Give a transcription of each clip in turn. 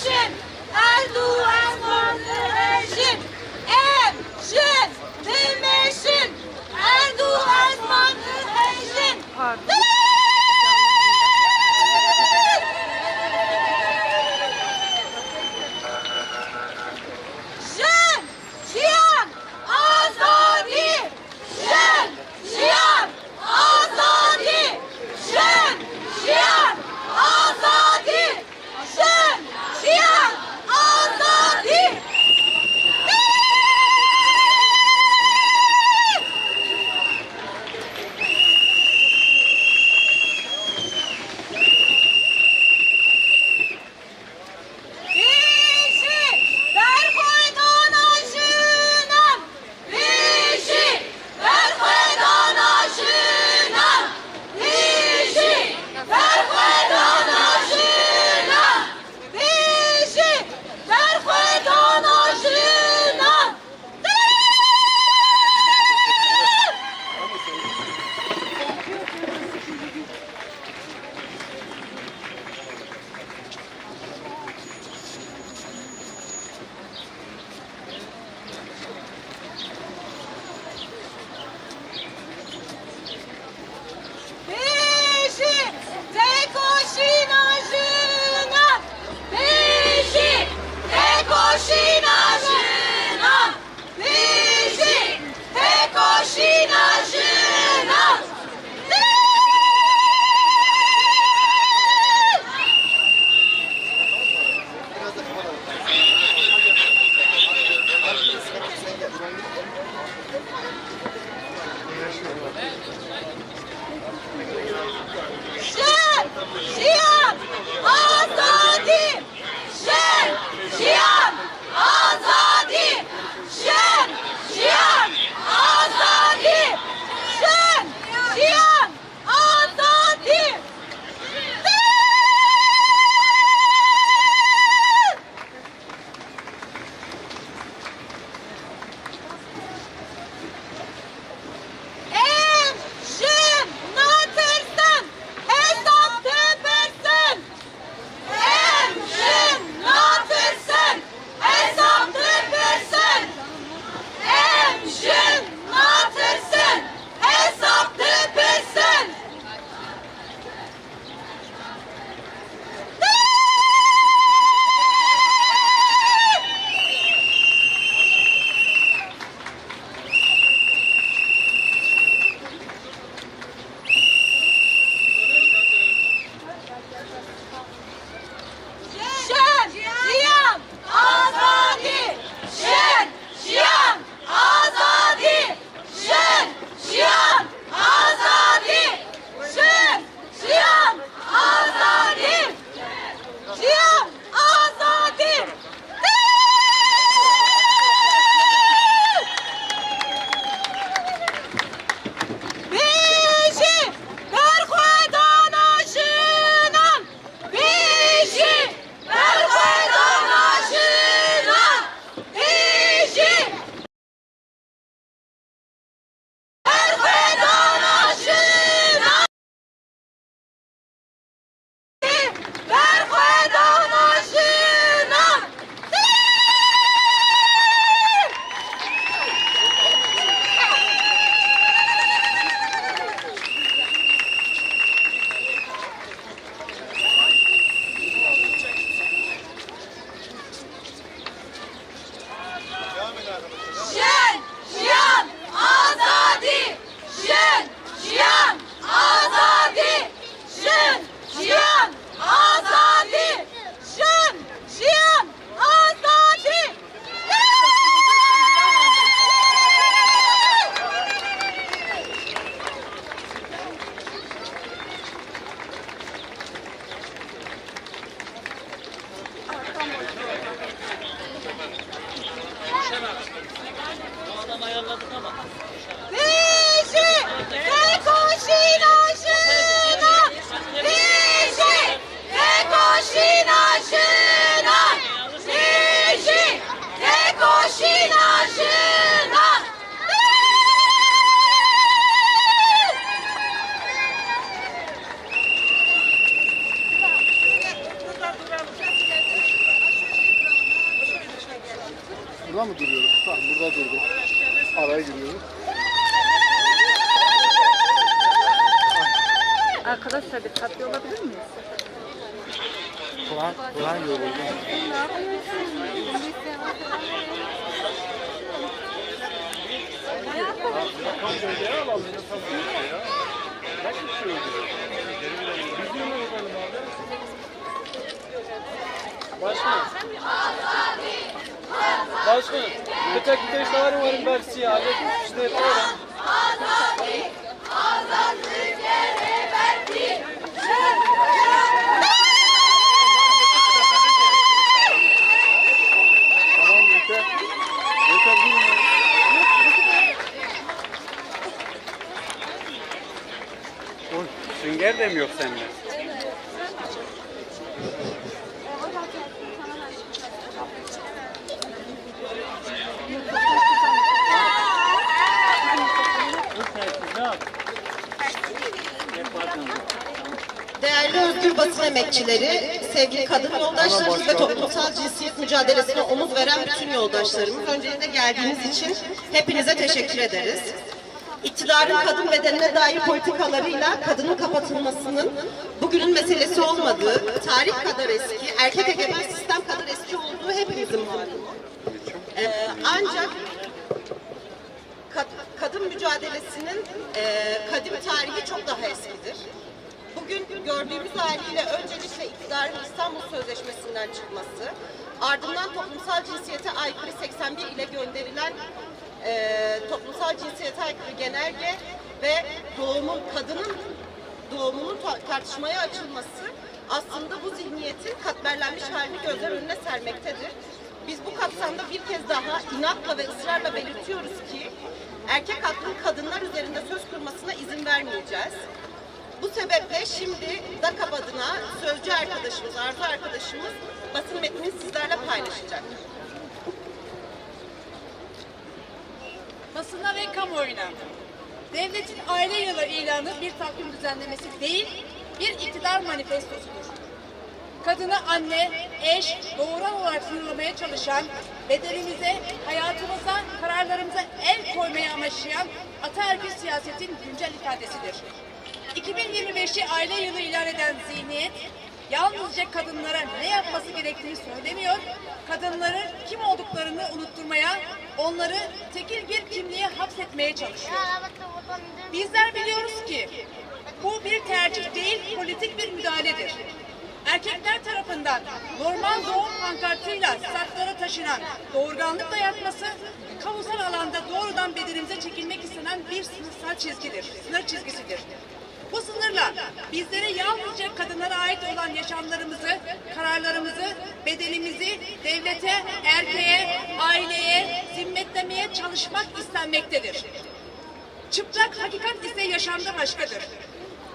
Barış'ın Erdoğan. Bizi Burada mı duruyoruz? Tamam burada durduk. Araya giriyoruz. Arkadaşlar dikkatli olabilir miyiz? Kur'an, Kur'an yolu. Başkanım. Başkanım. Ötek bir işte var umarım versi ya. İşte yapalım. Değerli özgür basın emekçileri, sevgili kadın yoldaşlarımız ve toplumsal cinsiyet mücadelesine omuz veren bütün yoldaşlarımız, öncelikle geldiğiniz için hepinize teşekkür ederiz. İktidarın kadın bedenine dair politikalarıyla kadının kapatılmasının bugünün meselesi olmadığı, tarih kadar eski, erkek egemen sistem kadar eski olduğu hepimizin malumu. Ee, ancak kad- kadın mücadelesinin e, kadim tarihi çok daha eskidir. Bugün gördüğümüz haliyle öncelikle iktidarın İstanbul Sözleşmesi'nden çıkması, ardından toplumsal cinsiyete aykırı 81 ile gönderilen e, toplumsal cinsiyete aykırı genelge ve doğumun kadının doğumunun ta- tartışmaya açılması aslında bu zihniyetin katmerlenmiş halini gözler önüne sermektedir. Biz bu kapsamda bir kez daha inatla ve ısrarla belirtiyoruz ki erkek hakkının kadınlar üzerinde söz kurmasına izin vermeyeceğiz. Bu sebeple şimdi DAKAP adına sözcü arkadaşımız, Arzu arkadaşımız basın metnini sizlerle paylaşacak. basına ve kamuoyuna. Devletin aile yılı ilanı bir takvim düzenlemesi değil, bir iktidar manifestosudur. Kadını anne, eş, doğuran olarak sınırlamaya çalışan, bedenimize, hayatımıza, kararlarımıza el koymaya amaçlayan ataerkil siyasetin güncel ifadesidir. 2025'i aile yılı ilan eden zihniyet, yalnızca kadınlara ne yapması gerektiğini söylemiyor, kadınların kim olduklarını unutturmaya, onları tekil bir kimliğe hapsetmeye çalışıyor. Bizler biliyoruz ki bu bir tercih değil, politik bir müdahaledir. Erkekler tarafından normal doğum pankartıyla saklara taşınan doğurganlık dayatması, kamusal alanda doğrudan bedenimize çekilmek istenen bir sınırsal çizgidir, sınır çizgisidir. Bu sınırla bizlere yalnızca kadınlara ait olan yaşamlarımızı, kararlarımızı, bedenimizi devlete, erkeğe, aileye zimmetlemeye çalışmak istenmektedir. Çıplak hakikat ise yaşamda başkadır.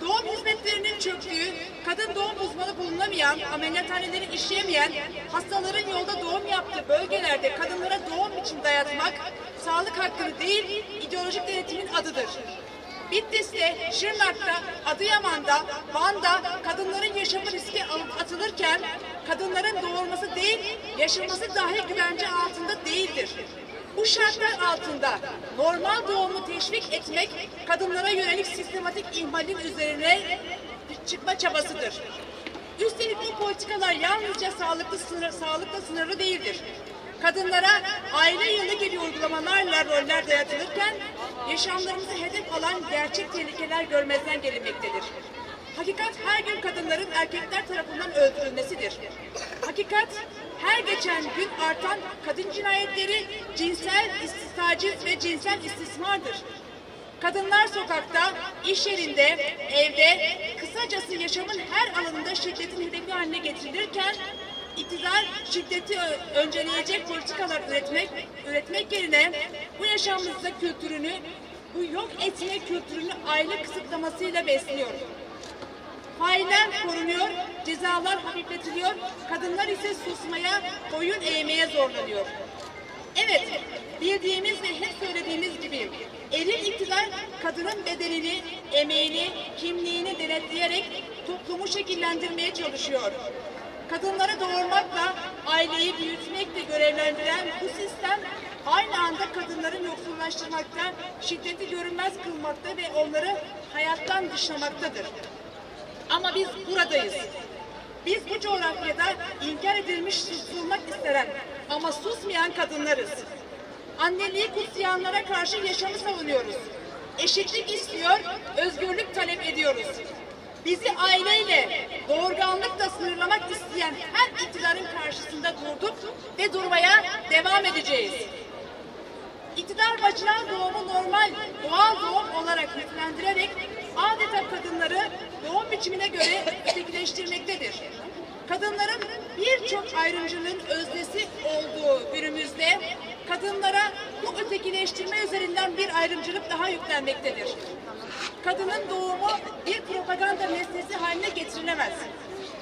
Doğum hizmetlerinin çöktüğü, kadın doğum uzmanı bulunamayan, ameliyathaneleri işleyemeyen, hastaların yolda doğum yaptığı bölgelerde kadınlara doğum için dayatmak, sağlık hakkını değil, ideolojik denetimin adıdır. Bitlis'te, Şırnak'ta, Adıyaman'da, Van'da kadınların yaşamı riske atılırken kadınların doğurması değil, yaşaması dahi güvence altında değildir. Bu şartlar altında normal doğumu teşvik etmek kadınlara yönelik sistematik ihmalin üzerine çıkma çabasıdır. Üstelik bu politikalar yalnızca sağlıklı sınır, sağlıkla sınırlı değildir. Kadınlara aile yılı gibi uygulamalarla roller dayatılırken yaşamlarımızı hedef alan gerçek tehlikeler görmezden gelinmektedir. Hakikat her gün kadınların erkekler tarafından öldürülmesidir. Hakikat her geçen gün artan kadın cinayetleri cinsel taciz ve cinsel istismardır. Kadınlar sokakta, iş yerinde, evde, kısacası yaşamın her alanında şiddetin hedefi haline getirilirken iktidar şiddeti önceleyecek politikalar üretmek, üretmek yerine bu yaşamımızda kültürünü, bu yok etme kültürünü aile kısıtlamasıyla besliyor. Failler korunuyor, cezalar hafifletiliyor, kadınlar ise susmaya, boyun eğmeye zorlanıyor. Evet, bildiğimiz ve hep söylediğimiz gibi eril iktidar kadının bedenini, emeğini, kimliğini denetleyerek toplumu şekillendirmeye çalışıyor. Kadınları doğurmakla, aileyi büyütmekle görevlendiren bu sistem aynı anda kadınların yoksullaştırmakta, şiddeti görünmez kılmakta ve onları hayattan dışlamaktadır. Ama biz buradayız. Biz bu coğrafyada inkar edilmiş susturulmak istenen ama susmayan kadınlarız. Anneliği kutsayanlara karşı yaşamı savunuyoruz. Eşitlik istiyor, özgürlük talep ediyoruz. Bizi aileyle, doğurganlıkla sınırlamak isteyen her iktidarın karşısında durduk ve durmaya devam edeceğiz. İktidar vajinar doğumu normal, doğal doğum olarak nitelendirerek biçimine göre ötekileştirmektedir. Kadınların birçok ayrımcılığın öznesi olduğu günümüzde kadınlara bu ötekileştirme üzerinden bir ayrımcılık daha yüklenmektedir. Kadının doğumu bir propaganda nesnesi haline getirilemez.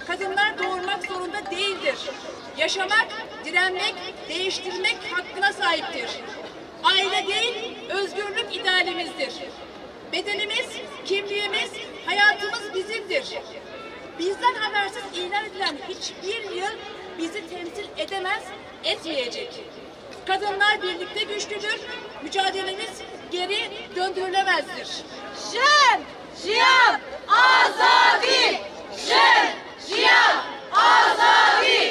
Kadınlar doğurmak zorunda değildir. Yaşamak, direnmek, değiştirmek hakkına sahiptir. Aile değil, özgürlük idealimizdir. Bedenimiz, kimliğimiz, hayatımız bizimdir. Bizden habersiz ilan edilen hiçbir yıl bizi temsil edemez, etmeyecek. Kadınlar birlikte güçlüdür, mücadelemiz geri döndürülemezdir. Jen, jiyan, azadi. Jen, jiyan, azadi.